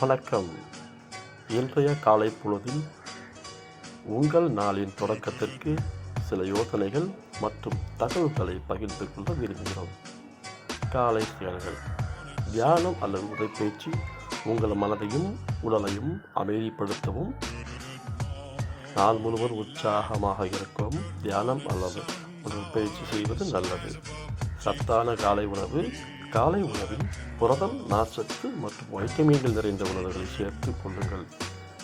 வணக்கம். இன்றைய காலை பொழுதில் உங்கள் நாளின் தொடக்கத்திற்கு சில யோசனைகள் மற்றும் தகவல்களை பகிர்ந்து கொள்ள விரும்புகிறோம். காலை செயல்கள் தியானம் அல்லது உடற்பயிற்சி உங்கள் மனதையும் உடலையும் அமைதிப்படுத்தவும். நாள் முழுவதும் உற்சாகமாக இருக்கும். தியானம் அல்லது உடற்பயிற்சி செய்வது நல்லது. சத்தான காலை உணவு காலை உணவில் புரதம் நார்ச்சத்து மற்றும் வைட்டமின்கள் நிறைந்த உணவுகளை சேர்த்து கொள்ளுங்கள்.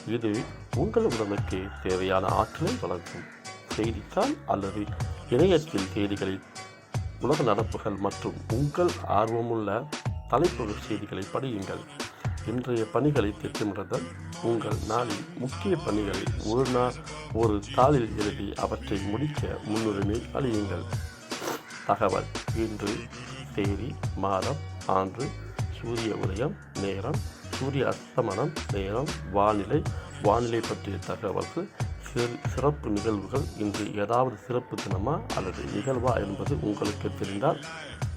இது உங்கள் உடலுக்கு தேவையான ஆற்றலை வழங்கும். செய்தித்தாள் அல்லது இணையத்தில் செய்திகளில் உலக நடப்புகள் மற்றும் உங்கள் ஆர்வமுள்ள தலைப்புகள் செய்திகளை படியுங்கள். இன்றைய பணிகளை திட்டமிடுதல் உங்கள் நாளில் முக்கிய பணிகளை ஒரு நாள் ஒரு தாளில் எழுதி அவற்றை முடிக்க முன்னுரிமை அளியுங்கள். தகவல் இன்று தேதி மாதம் ஆண்டு சூரிய உதயம் நேரம் சூரிய அஸ்தமனம் நேரம் வானிலை வானிலை பற்றிய தகவல்கள் சிறு சிறப்பு நிகழ்வுகள் இன்று ஏதாவது சிறப்பு தினமா அல்லது நிகழ்வா என்பது உங்களுக்கு தெரிந்தால்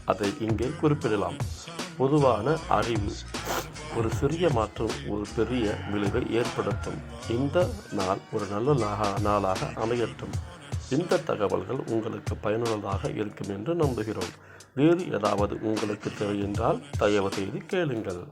அதை இங்கே குறிப்பிடலாம். பொதுவான அறிவு ஒரு சிறிய மாற்றம் ஒரு பெரிய விளைவை ஏற்படுத்தும். இந்த நாள் ஒரு நல்ல நாளா- நாளாக அமையட்டும். இந்த தகவல்கள் உங்களுக்கு பயனுள்ளதாக இருக்கும் என்று நம்புகிறோம். வேறு ஏதாவது உங்களுக்கு தேவை என்றால் தயவு செய்து கேளுங்கள்.